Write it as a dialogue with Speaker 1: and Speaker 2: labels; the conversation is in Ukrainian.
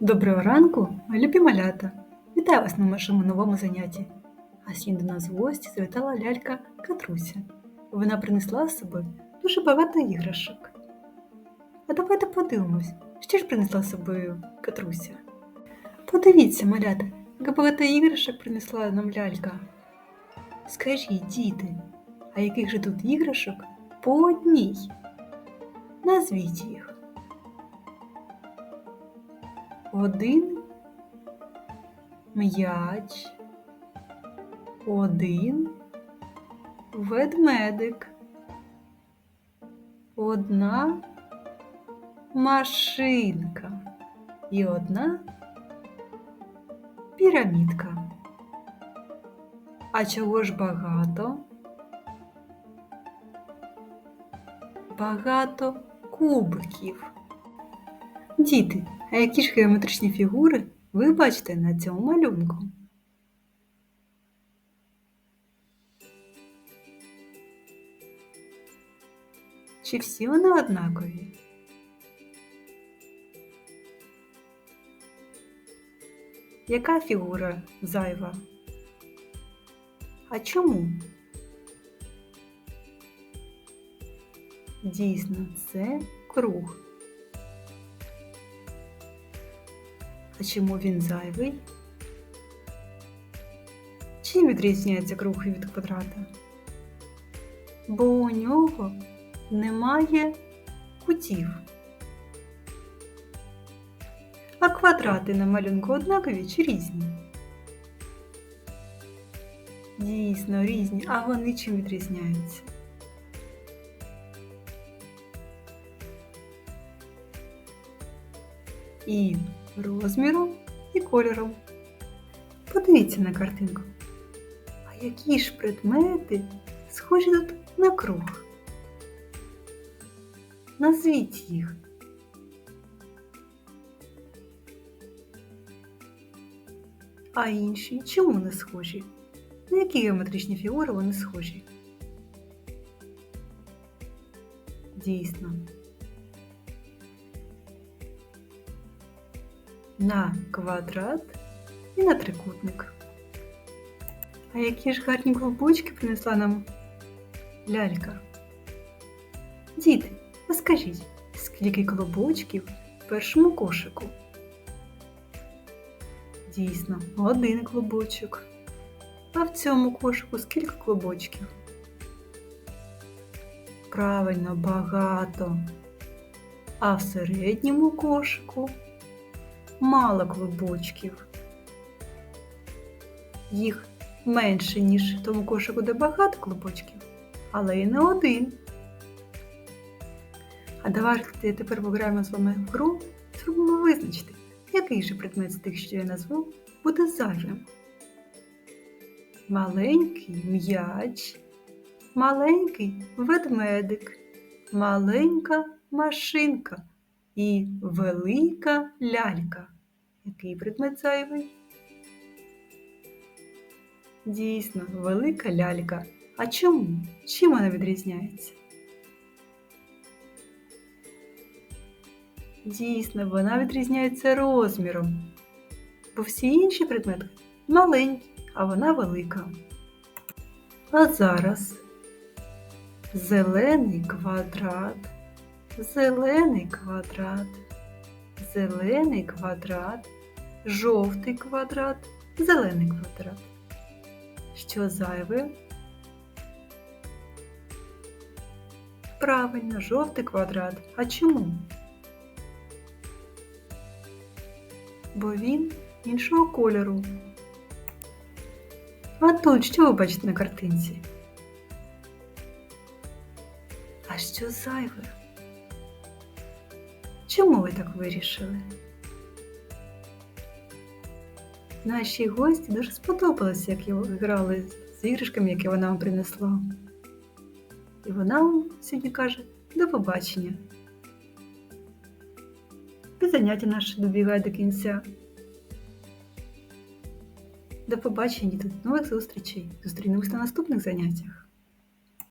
Speaker 1: Доброго ранку, любі малята! Вітаю вас на нашому новому занятті. А сьогодні до нас в гості завітала лялька Катруся. Вона принесла з собою дуже багато іграшок. А давайте подивимось, що ж принесла з собою Катруся. Подивіться, малята, як багато іграшок принесла нам лялька. Скажіть, діти, а яких же тут іграшок по одній? Назвіть їх. Один м'яч, один ведмедик, одна машинка і одна пірамідка. А чого ж багато? Багато кубиків. Діти, а які ж геометричні фігури ви бачите на цьому малюнку? Чи всі вони однакові? Яка фігура зайва? А чому? Дійсно, це круг. А чому він зайвий? Чим відрізняється круг від квадрата? Бо у нього немає кутів. А квадрати на малюнку однакові чи різні? Дійсно, різні, а вони чим відрізняються? І розміром і кольором. Подивіться на картинку. А які ж предмети схожі тут на круг? Назвіть їх. А інші чому не схожі? На які геометричні фігури вони схожі? Дійсно. На квадрат і на трикутник. А які ж гарні клубочки принесла нам лялька? Діти, а скажіть, скільки клубочків в першому кошику? Дійсно, один клубочок. А в цьому кошику скільки клубочків? Правильно, багато. А в середньому кошику мало клубочків. Їх менше, ніж в тому кошику, де багато клубочків, але і не один. А давайте тепер пограємо з вами в гру, спробуємо визначити, який же предмет з тих, що я назву, буде зайвим. Маленький м'яч, маленький ведмедик, маленька машинка і велика лялька. Який предмет зайвий? Дійсно, велика лялька. А чому? Чим вона відрізняється? Дійсно, вона відрізняється розміром, бо всі інші предмети маленькі, а вона велика. А зараз зелений квадрат, зелений квадрат, зелений квадрат, жовтий квадрат, зелений квадрат. Що зайве? Правильно, жовтий квадрат. А чому? Бо він іншого кольору. А тут що ви бачите на картинці? А що зайве? Чому ви так вирішили? Нашій гості дуже сподобалося, як його грали з іграшками, які вона вам принесла. І вона вам сьогодні каже до побачення. І заняття наше добігає до кінця. До побачення, до нових зустрічей. Зустрінемось на наступних заняттях.